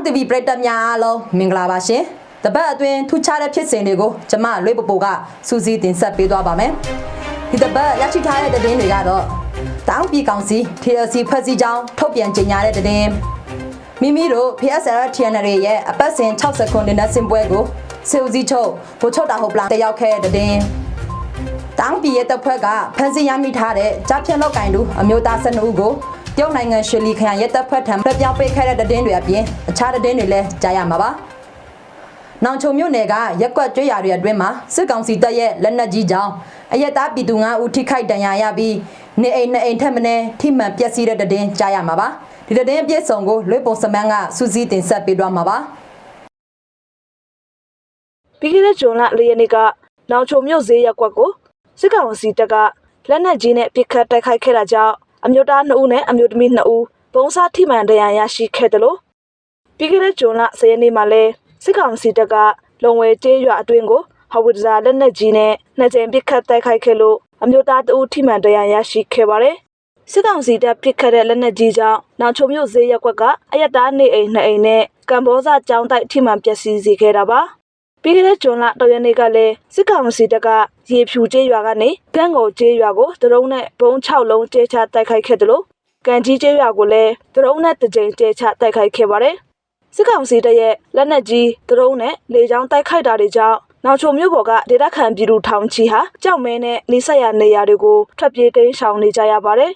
တောင်းတဗီပရိသတ်များအားလုံးမင်္ဂလာပါရှင်တပတ်အတွင်းထူးခြားတဲ့ဖြစ်စဉ်တွေကိုကျမလွေပပိုကစူးစီးတင်ဆက်ပေးသွားပါမယ်ဒီတပတ်ရရှိထားတဲ့သတင်းတွေကတော့တောင်းပြည်ကောင်စီ TLC ဖွဲ့စည်းကြောင်းထုတ်ပြန်ကြေညာတဲ့သတင်းမိမိတို့ PSR TNR ရဲ့အပတ်စဉ်60ခုနဲ့စင်ပွဲကိုစေဦးစီးချုပ်ဘိုချုပ်တာဟုတ်ပလန်တက်ရောက်ခဲ့တဲ့သတင်းတောင်းပြည်ရဲ့တပ်ဖွဲ့ကဖမ်းဆီးရမိထားတဲ့ကြားဖြတ်လောက်ကင်တူအမျိုးသား12ဦးကိုတ ရုတ်နိုင်ငံရွှေလီခရိုင်ရဲတပ်ဖွဲ့ထံပြပြောင်းပေးခဲ့တဲ့သတင်းတွေအပြင်အခြားသတင်းတွေလည်းကြားရမှာပါ။နောင်ချုံမြို့နယ်ကရက်ကွက်ကျွေးရတွေအတွင်းမှာစစ်ကောင်စီတပ်ရဲ့လက်နက်ကြီးကြောင့်အရက်သားပြည်သူ9ဦးထိခိုက်ဒဏ်ရာရပြီးနေအိမ်နှစ်အိမ်ထက်မနည်းထိမှန်ပျက်စီးတဲ့သတင်းကြားရမှာပါ။ဒီသတင်းအပြည့်စုံကိုလွေပုံစမန်းကစူးစီးတင်ဆက်ပေးသွားမှာပါ။ပြီးခဲ့တဲ့ဇွန်လ၄ရက်နေ့ကနောင်ချုံမြို့ဈေးရက်ကွက်ကိုစစ်ကောင်စီတပ်ကလက်နက်ကြီးနဲ့ပစ်ခတ်တိုက်ခိုက်ခဲ့တာကြောင့် အမျိုးသား2ဦးနဲ့အမျိုးသမီး2ဦးပုံစားထိမှန်ဒဏ်ရာရရှိခဲ့တယ်လို့ပြီးခဲ့တဲ့ဇွန်လ10ရက်နေ့မှာလဲစစ်ကောင်စီတပ်ကလုံဝဲကျေးရွာအတွင်းကိုဟဝဒဇာလက်နက်ကြီးနဲ့နှစ်ကြိမ်ပစ်ခတ်တိုက်ခိုက်ခဲ့လို့အမျိုးသား2ဦးထိမှန်ဒဏ်ရာရရှိခဲ့ပါတယ်စစ်ကောင်စီတပ်ပစ်ခတ်တဲ့လက်နက်ကြီးကြောင့်နောင်ချုံမြို့ဈေးရက်ကွက်ကအယက်သားနေအိမ်နှစ်အိမ်နဲ့ကံဘောဇကျောင်းတိုက်ထိမှန်ပျက်စီးစေခဲ့တာပါ ပြီးခဲ့တဲ့ဇွန်လတရက်နေ့ကလည်းစစ်ကောင်စီတပ်ကရေဖြူကျေးရွာကနေကန်းကိုကျေးရွာကိုဒရုန်းနဲ့ဘုံ6လုံးကျဲချတိုက်ခိုက်ခဲ့တယ်လို့ကန်ကြီးကျေးရွာကိုလည်းဒရုန်းနဲ့တစ်ကြိမ်ကျဲချတိုက်ခိုက်ခဲ့ပါတယ်စစ်ကောင်စီတပ်ရဲ့လက်နက်ကြီးဒရုန်းနဲ့လေကြောင်းတိုက်ခိုက်တာတွေကြောင့်နောက်ချုံမြို့ပေါ်ကဒေသခံပြည်သူထောင်ချီဟာကြောက်မဲနဲ့နေဆက်ရနေရာတွေကိုထွက်ပြေးတိမ်းရှောင်နေကြရပါတယ်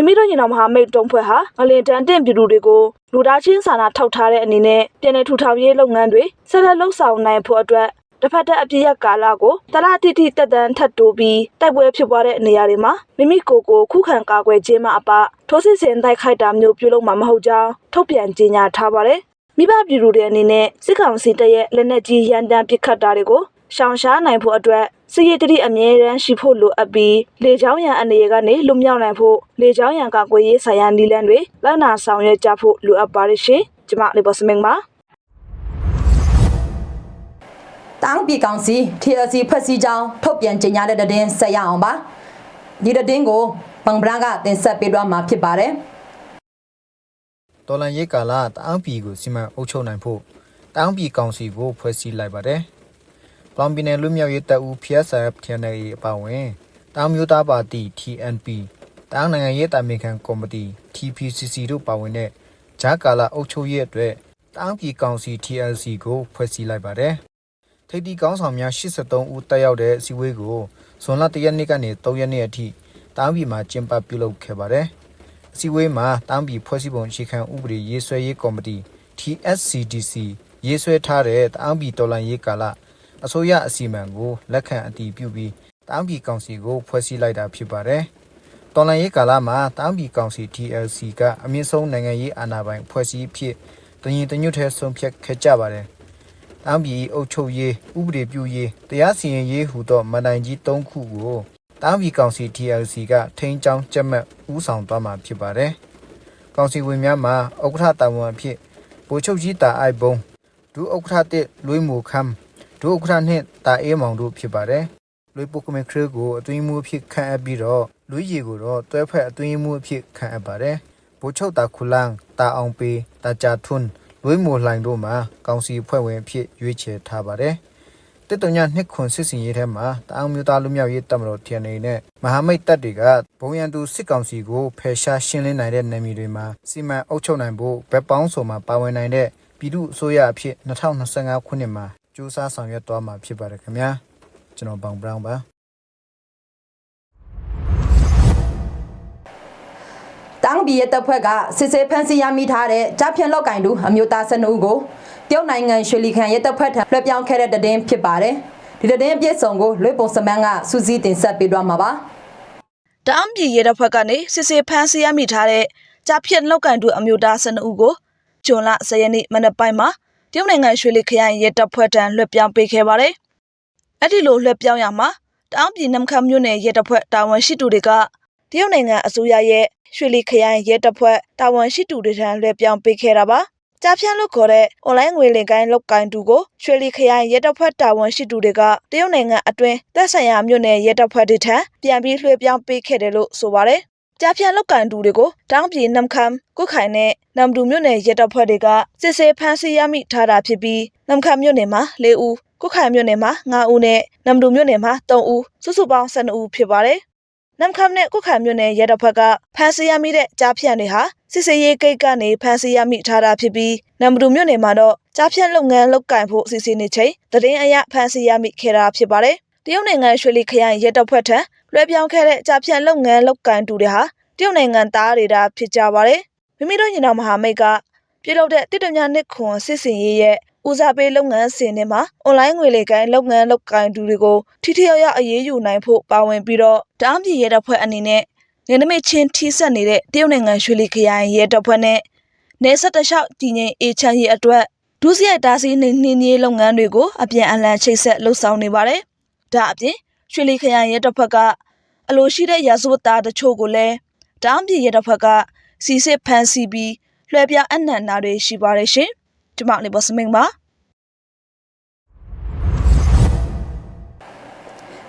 မိမိတို့ညီနောင်မဟာမိတ်တုံးဖွဲ့ဟာငလင်တန်တင့်ပြည်သူတွေကိုလူသားချင်းစာနာထောက်ထားတဲ့အနေနဲ့ပြည်내ထူထောင်ရေးလုပ်ငန်းတွေဆက်လက်လှုပ်ဆောင်နိုင်ဖို့အတွက်တစ်ဖက်သက်အပြည့်ရကာလကိုတလားတိတိတက်တန်းထပ်တိုးပြီးတိုက်ပွဲဖြစ်ပွားတဲ့နေရာတွေမှာမိမိကိုယ်ကိုခုခံကာကွယ်ခြင်းမှအပထိုးစစ်ဆင်တိုက်ခိုက်တာမျိုးပြုလုပ်မှာမဟုတ်ကြောင်းထုတ်ပြန်ကြေညာထားပါတယ်မိဘပြည်သူတွေအနေနဲ့စစ်ကောင်စီတပ်ရဲ့လက်နက်ကြီးရန်တမ်းပစ်ခတ်တာတွေကို ရှောင်ရှားနိုင်ဖို့အတွက်စစ်ရေးတတိအမြဲတမ်းရှိဖို့လိုအပ်ပြီးလေကြောင်းရန်အနေရကနေလွတ်မြောက်နိုင်ဖို့လေကြောင်းရန်ကာကွယ်ရေးဆိုင်ရာနည်းလမ်းတွေလက်နာဆောင်ရွက်ကြဖို့လိုအပ်ပါတယ်ရှင်။ကျွန်မလေးပေါ်စမင်းပါတောင်းပြည်ကောင်စီ TLC ဖွဲ့စည်းကြောင်းထုတ်ပြန်ကြေညာတဲ့တဲ့တင်ဆက်ရအောင်ပါဒီတဲ့တင်ကိုဘန်ဘရန်ကတင်ဆက်ပေးသွားမှာဖြစ်ပါတယ်တော်လန်ရေးကာလတအောင်းပြည်ကိုစီမံအုပ်ချုပ်နိုင်ဖို့တအောင်းပြည်ကောင်စီကိုဖွဲ့စည်းလိုက်ပါတယ်။ ပလောင်ပြည်နယ်လူမျိုးရေးတပ်ဦး PSF TNA အပါအဝင်တောင်မျိုးသားပါတီ TNP တောင်နိုင်ငံရေးတာမင်ခံကော်မတီ TPCC တို့ပါဝင်တဲ့ဂျာကာလာအုပ်ချုပ်ရေးအတွက်တောင်ပြည်ကောင်စီ TLC ကိုဖွဲ့စည်းလိုက်ပါတယ်။ထိပ်တီကောင်းဆောင်များ83ဦးတက်ရောက်တဲ့အစည်းအဝေးကိုဇွန်လ1ရက်နေ့ကနေ3ရက်နေ့အထိတောင်ပြည်မှာကျင်းပပြုလုပ်ခဲ့ပါတယ်။အစည်းအဝေးမှာတမ်းပြည်ဖွဲ့စည်းပုံအခြေခံဥပဒေရေးဆွဲရေးကော်မတီ TSCDC ရေးဆွဲထားတဲ့တမ်းပြည်တော်လှန်ရေးကာလ အစိုးရအစီအမံကိုလက်ခံအတည်ပြုပြီးတမ်းပြည်ကောင်စီကိုဖွဲ့စည်းလိုက်တာဖြစ်ပါတယ်။တော်လှန်ရေးကာလမှာတမ်းပြည်ကောင်စီ TLC ကအမြင့်ဆုံးနိုင်ငံရေးအာဏာပိုင်ဖွဲ့စည်းဖြစ်တညီတညွတ်ထဲဆုံးဖြတ်ခဲ့ကြပါတယ်။တမ်းပြည်အုပ်ချုပ်ရေးဥပဒေပြုရေးတရားစီရင်ရေးဟူသောမန်တိုင်ကြီး၃ခုကိုတားဘီကောင်စီ TLC ကထိန်းချောင်းကြက်မှတ်ဦးဆောင်သွားမှာဖြစ်ပါတယ်။ကောင်စီဝင်များမှာဥက္ကဋ္ဌတာဝန်အဖြစ်ဗိုလ်ချုပ်ကြီးတာအိုက်ဘုံဒုဥက္ကဋ္ဌတစ်လွေးမူခမ် ဒုဥက္ကဋ္ဌနှင့်တာအေးမောင်တို့ဖြစ်ပါတယ်။လွေးပုကမခရကိုအတွင်းမှုအဖြစ်ခန့်အပ်ပြီးတော့လွေးရီကိုတော့တွဲဖက်အတွင်းမှုအဖြစ်ခန့်အပ်ပါတယ်။ဗိုလ်ချုပ်တာခုလန်းတာအောင်ပေတာကြထွန်းလွေးမူလှိုင်တို့မှာကောင်စီဖွဲ့ဝင်အဖြစ်ရွေးချယ်ထားပါတယ်။တစ်တုံညနှစ်ခွန်စစ်စင်ရေးထဲမှာတအောင်မျိုးသားလူမျိုးရေးတပ်မတော် TNA နဲ့မဟာမိတ်တပ်တွေကဘုံရန်သူစစ်ကောင်စီကိုဖယ်ရှားရှင်းလင်းနိုင်တဲ့နယ်မြေတွေမှာစီမံအုပ်ချုပ်နိုင်ဖို့ဗက်ပေါင်းစုံမှာပါဝင်နိုင်တဲ့ပြည်သူအစိုးရအဖြစ်2025ခုနှစ်မှာ စူးစမ်းဆောင်ရွက်သွားမှာဖြစ်ပါတယ်ခင်ဗျာကျွန်တော်ဘောင်ဘရောင်းပါတောင်းပြည်ရဲ့တပ်ဖွဲ့ကစစ်ဆေးဖမ်းဆီးရမိထားတဲ့ကြားဖြတ်လောက်ကင်တူအမျိုးသား12ဦးကိုတရုတ်နိုင်ငံရွှေလီခန်ရဲ့တပ်ဖွဲ့ထံလွှဲပြောင်းခဲ့တဲ့တဲ့တင်ဖြစ်ပါတယ်ဒီတဲ့တင်အပြည့်စုံကိုလွေပုံစမန်းကစူးစီးတင်ဆက်ပေးသွားမှာပါတအံပြည်ရဲတပ်ဖွဲ့ကနေစစ်ဆေးဖမ်းဆီးရမိထားတဲ့ကြားဖြတ်လောက်ကန်တူအမျိုးသား12ဦးကိုဂျွန်လ10ရက်နေ့မနက်ပိုင်းမှာ တရုတ်နိုင်ငံရွှေလီခရိုင်ရဲတပ်ဖွဲ့ထံလွှဲပြောင်းပေးခဲ့ပါတယ်။အဲ့ဒီလိုလွှဲပြောင်းရမှာတအံပြည်နမ်ခမ်းမြို့နယ်ရဲတပ်ဖွဲ့တာဝန်ရှိသူတွေကတရုတ်နိုင်ငံအစိုးရရဲ့ရွှေလီခရိုင်ရဲတပ်ဖွဲ့တာဝန်ရှိသူတွေထံလွှဲပြောင်းပေးခဲ့တာပါ။ကြားဖြတ်လို့ခေါ်တဲ့အွန်လိုင်းငွေလင်ကိုင်းလောက်ကိုင်းတူကိုရွှေလီခရိုင်ရဲတပ်ဖွဲ့တာဝန်ရှိသူတွေကတရုတ်နိုင်ငံအတွင်းတပ်ဆိုင်ရာမြို့နယ်ရဲတပ်ဖွဲ့တွေထံပြန်ပြီးလွှဲပြောင်းပေးခဲ့တယ်လို့ဆိုပါတယ် ကြားဖြန့်လောက်ကန်တူတွေကိုတောင်းပြေနမ်ခမ်ကုတ်ခိုင်နဲ့နမ်ဒူမြို့နယ်ရဲတပ်ဖွဲ့တွေကစစ်ဆေးဖမ်းဆီးရမိထားတာဖြစ်ပြီးနမ်ခမ်မြို့နယ်မှာ၄ဦးကုတ်ခိုင်မြို့နယ်မှာ9ဦးနဲ့နမ်ဒူမြို့နယ်မှာ3ဦးစုစုပေါင်း12ဦးဖြစ်ပါတယ်နမ်ခမ်နဲ့ကုတ်ခိုင်မြို့နယ်ရဲတပ်ဖွဲ့ကဖမ်းဆီးရမိတဲ့ကြားဖြန့်တွေဟာစစ်စေးရေးကိတ်ကနေဖမ်းဆီးရမိထားတာဖြစ်ပြီးနမ်ဒူမြို့နယ်မှာတော့ကြားဖြန့်လုပ်ငန်းလုပ်ကင်ဖို့အစီအစဉ်နေချိန်သတင်းအရဖမ်းဆီးရမိခဲ့တာဖြစ်ပါတယ်တရုတ်နိုင်ငံရွှေလီခရိုင်ရဲတပ်ဖွဲ့ထံ လွှဲပြောင်းခဲ့တဲ့ကြားဖြန့်လုပ်ငန်းလုပ်ကင်တူတွေဟာတရုတ်နိုင်ငံသားတွေတာဖြစ်ကြပါတယ်မိမိတို့ညီနောင်မဟာမိတ်ကပြုလုပ်တဲ့တစ်တမြနှစ်ခွန်စစ်စင်ရေးရဲ့ဦးစားပေးလုပ်ငန်းစဉ်တွေမှာအွန်လိုင်းငွေလေကိုင်းလုပ်ငန်းလုပ်ကိုင်သူတွေကိုထိထိရောက်ရောက်အရေးယူနိုင်ဖို့ပါဝင်ပြီးတော့တအားပြည်ရဲတပ်ဖွဲ့အနေနဲ့နေနမိတ်ချင်းထိစပ်နေတဲ့တရုတ်နိုင်ငံရွှေလီခရိုင်ရဲတပ်ဖွဲ့နဲ့နေဆက်တလျှောက်တည်ငြိမ်အေချမ်းရေးအတွက်ဒုစရိုက်တားဆီးနေနှင်းရေးလုပ်ငန်းတွေကိုအပြန်အလှန်ချိတ်ဆက်လှုပ်ဆောင်နေပါတယ်။ဒါအပြင် ရွှေလီခရိုင်ရဲတပ်ဖွဲ့ကအလိုရှိတဲ့ရာဇဝတ်သားတချို့ကိုလည်းတအားပြည်ရဲတပ်ဖွဲ့ကစီစစ်ဖမ်းဆီးပြီးလွှဲပြောင်းအနှံ့နာတွေရှိပါတယ်ရှင်။ဒီမောင်လေးဘောစမင်းပါ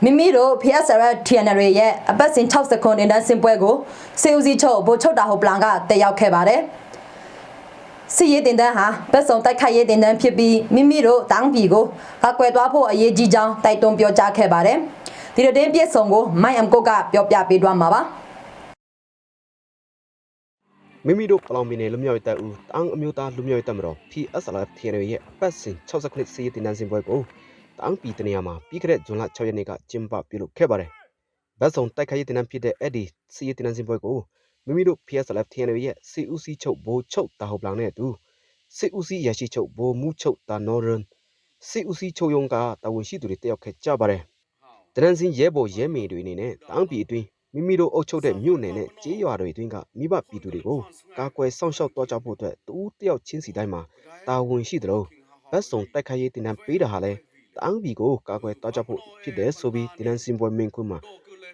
မိမိတို့ PSR TNR ရဲ့အပတ်စဉ်60စက္ကွန်အင်တန်းစင်ပွဲကိုစေဦးစီးချုပ်ဗိုလ်ချုပ်တာဟိုပလန်ကတက်ရောက်ခဲ့ပါတယ်။စီရေးတင်တန်းဟာဘက်ဆောင်တိုက်ခိုက်ရေးတင်တန်းဖြစ်ပြီးမိမိတို့တောင်းပြည်ကိုကကွယ်သွားဖို့အရေးကြီးကြောင်းတိုက်တွန်းပြောကြားခဲ့ပါတယ်။ ဒီတဲ့ပြည့်စုံကိုမိုင်အမ်ကိုကပြောပြပေးသွားမှာပါ။မိမိတို့ပလောင်ပြည်နယ်လူမျိုးရေးတပ်ဦးတအောင်းအမျိုးသားလူမျိုးရေးတပ်မတော် PSLF TNL ရဲ့အပတ်စဉ်60ခုနှစ်စီးရီးတင်နန်းစင်ပွဲကိုတအောင်းပြည်တနေရာမှာပြီးခဲ့တဲ့ဇွန်လ6ရက်နေ့ကကျင်းပပြုလုပ်ခဲ့ပါတယ်။ဗတ်စုံတိုက်ခိုက်ရေးတင်နန်းဖြစ်တဲ့အဲ့ဒီစီးရီးတင်နန်းစင်ပွဲကိုမိမိတို့ PSLF TNL ရဲ့စီဦးစီးချုပ်ဘိုးချုပ်တာဟုတ်ပလောင်နဲ့အတူစီဦးစီးရရှိချုပ်ဘိုးမူချုပ်တာနော်ရန်စီဦးစီးချုပ်ယုံကတာဝန်ရှိသူတွေတက်ရောက်ခဲ့ကြပါတယ်။ တနန်းစင်ရဲဘော်ရဲမေတွေအနေနဲ့တအောင်းပြည်အတွင်းမိမိတို့အုပ်ချုပ်တဲ့မြို့နယ်နဲ့ကျေးရွာတွေအတွင်းကမိဘပြည်သူတွေကိုကာကွယ်စောင့်ရှောက်တော့ကြဖို့အတွက်တူးတယောက်ချင်းစီတိုင်းမှာတာဝန်ရှိတယ်လို့ဗတ်စုံတိုက်ခိုက်ရေးတင်နန်းပေးတာဟာလဲတအောင်းပြည်ကိုကာကွယ်တော့ကြဖို့ဖြစ်တယ်ဆိုပြီးတင်နန်းစင်ပွဲမင်းခွန်းမှာ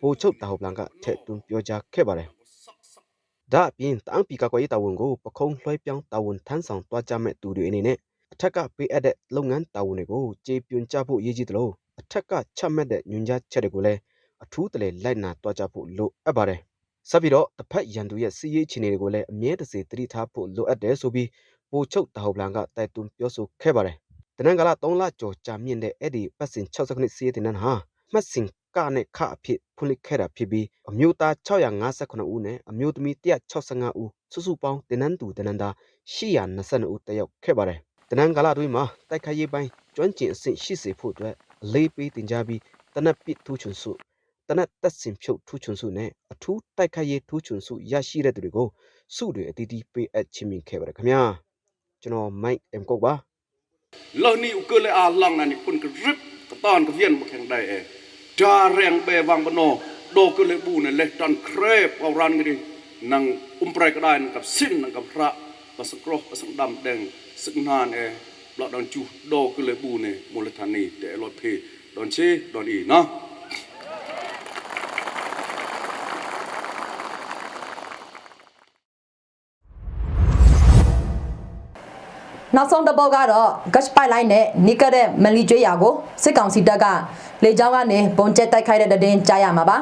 ဘိုလ်ချုပ်တာဟုတ်ပလန်ကထည့်သွင်းပြောကြားခဲ့ပါတယ်။ဒါအပြင်တအောင်းပြည်ကာကွယ်ရေးတာဝန်ကိုပခုံးလွှဲပြောင်းတာဝန်ထမ်းဆောင်တွားကြမဲ့သူတွေအနေနဲ့အထက်ကပေးအပ်တဲ့လုပ်ငန်းတာဝန်တွေကိုကျေပွန်ကြဖို့ရည်ကြီးတယ်လို့အ ထက်ကချမှတ်တဲ့ညွှန်ကြားချက်တွေကိုလည်းအထူးတလဲလိုက်နာတွားကြဖို့လိုအပ်ပါတယ်။ဆက်ပြီးတော့တစ်ဖက်ရန်သူရဲ့စီးရေးအခြေအနေတွေကိုလည်းအမြဲတစေသတိထားဖို့လိုအပ်တယ်ဆိုပြီးပိုချုပ်တာဟုတ်ပလန်ကတိုက်တွန်းပြောဆိုခဲ့ပါတယ်။တနင်္ဂလာ3လကျော်ကြာမြင့်တဲ့အဲ့ဒီပတ်စဉ်60ခုနှစ်စီးရေးတင်နန်းဟာမှတ်စဉ်ကနဲ့ခအဖြစ်ဖွင့်လှစ်ခဲ့တာဖြစ်ပြီးအမျိုးသား659ဦးနဲ့အမျိုးသမီး165ဦးစုစုပေါင်းတင်နန်းသူတင်နန်းသား822ဦးတက်ရောက်ခဲ့ပါတယ်။တနင်္ဂလာအတွင်းမှာတိုက်ခိုက်ရေးပိုင်းကျွမ်းကျင်အဆင့်ရှိစေဖို့အတွက်အ လေးပေးတင်ကြပြီးတနက်ပစ်ထူးချွန်စုတနက်တက်စင်ဖြုတ်ထူးချွန်စုနဲ့အထူးတိုက်ခိုက်ရေးထူးချွန်စုရရှိတဲ့သူတွေကိုစုတွေအတီးတီးပေးအပ်ချင်းမြင်ခဲ့ပါတယ်ခင်ဗျာကျွန်တော်မိုက်အမ်ကုတ်ပါ lo ni ukule a lang na ni pun ke rip ke ton ke vien ma kheng dai e da reng be wang bano do ke le bu ne le tan krep au ran ngi nang um prai ka dai kap sin nang kap ra ba sang kro ba sang dam deng sik nan e lo don chu do ke le bu ne mo le than ni te lo phe don che don i na နောက်ဆုံးတစ်ပုတ်ကတော့ gas pipeline နဲ့နီကတဲ့မလီကျွေးရာကိုစစ်ကောင်စီတပ်ကလေကြောင်းကနေပုံကျက်တိုက်ခိုက်တဲ့တဲ့တင်ကြားရမှာပါ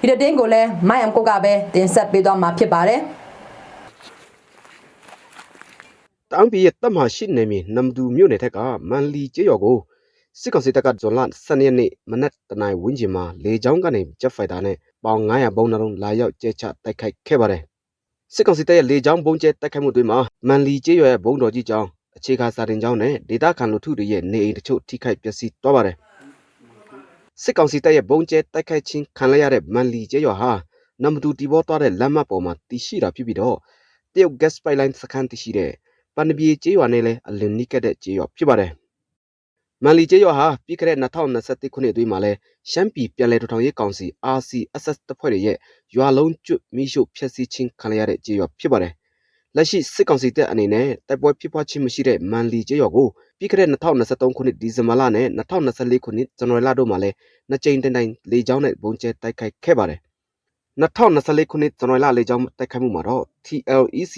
ဒီတဲ့တင်ကိုလည်းမိုင်အမ်ကိုကပဲတင်ဆက်ပေးသွားမှာဖြစ်ပါတယ် တအောင်းပြည်ရဲ့တပ်မရှိနေမီနမ်ဒူမြို့နယ်ထက်ကမန်လီကျေးရွာကိုစစ်ကောင်စီတပ်ကဇွန်လ12ရက်နေ့မနက်တနာရီဝန်းကျင်မှာလေကြောင်းကနေဂျက်ဖိုက်တာနဲ့ပေါင်900ဘုံနှလုံးလာရောက်ကျဲချတိုက်ခိုက်ခဲ့ပါတယ်စစ်ကောင်စီတပ်ရဲ့လေကြောင်းဘုံကျဲတိုက်ခိုက်မှုတွေမှာမန်လီကျေးရွာရဲ့ဘုံတော်ကြီးကျောင်းအခြေခံစာတင်ကျောင်းနဲ့ဒေတာခန်လူထုတွေရဲ့နေအိမ်တချို့ထိခိုက်ပျက်စီးသွားပါတယ်စစ်ကောင်စီတပ်ရဲ့ဘုံကျဲတိုက်ခိုက်ခြင်းခံလိုက်ရတဲ့မန်လီကျေးရွာဟာနမ်ဒူတီဘောသွားတဲ့လမ်းမပေါ်မှာတည်ရှိတာဖြစ်ပြီးတော့တရုတ် gas pipeline စခန်းတည်ရှိတဲ့ ပန်နပြေကျေးရွာနဲ့လည်းအလင်းနီးကပ်တဲ့ကျေးရွာဖြစ်ပါတယ်။မန်လီကျေးရွာဟာပြီးခဲ့တဲ့2021ခုနှစ်အတွင်းမှာလဲရှမ်းပြည်ပြည်လဲထူထောင်ရေးကောင်စီ RCSS တပ်ဖွဲ့တွေရဲ့ရွာလုံးကျွတ်မိရှုဖျက်ဆီးခြင်းခံရတဲ့ကျေးရွာဖြစ်ပါတယ်။လက်ရှိစစ်ကောင်စီတပ်အနေနဲ့တိုက်ပွဲဖြစ်ပွားခြင်းမရှိတဲ့မန်လီကျေးရွာကိုပြီးခဲ့တဲ့2023ခုနှစ်ဒီဇင်ဘာလနဲ့2024ခုနှစ်ဇန်နဝါရီလတို့မှာလဲနှစ်ကြိမ်တိုင်တိုင်လေကြောင်းနဲ့ပုံကျဲတိုက်ခိုက်ခဲ့ပါတယ်။2024ခုနှစ်ဇန်နဝါရီလလေကြောင်းတိုက်ခိုက်မှုမှာတော့ TLEC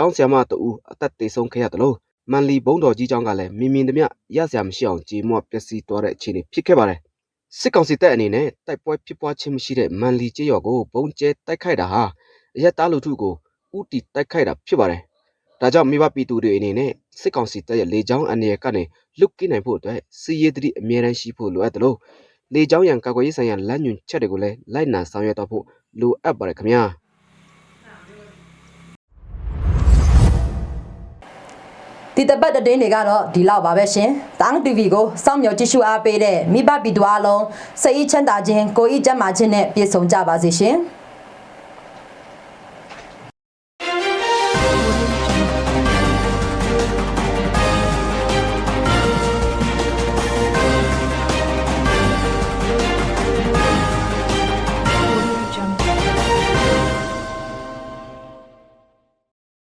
ကျောင်းဆရာမတဦးအသက်သေဆုံးခဲ့ရတယ်လို့မန်လီဘုံတော်ကြီးကျောင်းကလည်းမြင်မြင်တမျှရစရာမရှိအောင်ကြေမွပျက်စီးသွားတဲ့အခြေအနေဖြစ်ခဲ့ပါတယ်စစ်ကောင်စီတပ်အနေနဲ့တိုက်ပွဲဖြစ်ပွားခြင်းမရှိတဲ့မန်လီကျေးရွာကိုဘုံကျဲတိုက်ခိုက်တာဟာအရက်သားလူထုကိုဥတီတိုက်ခိုက်တာဖြစ်ပါတယ်။ဒါကြောင့်မိဘပြည်သူတွေအနေနဲ့စစ်ကောင်စီတပ်ရဲ့လေကြောင်းအနေရကနေလွတ်ကင်းနိုင်ဖို့အတွက်စီရေးတတိအမြဲတမ်းရှိဖို့လိုအပ်တယ်လို့လေကြောင်းရန်ကာကွယ်ရေးဆိုင်ရာလမ်းညွှန်ချက်တွေကိုလည်းလိုက်နာဆောင်ရွက်တော့ဖို့လိုအပ်ပါတယ်ခင်ဗျာ။ ဒီတပတ်သတင်းတွေကတော့ဒီလောက်ပါပဲရှင်။တောင် TV ကိုစောင့်မျှော်ကြည့်ရှုအားပေးတဲ့မိဘပြည်သူအလုံးစိတ်ဤချမ်းသာခြင်းကိုယ်ဤကျန်းမာခြင်းနဲ့ပြည့်စုံကြပါစေရှင်။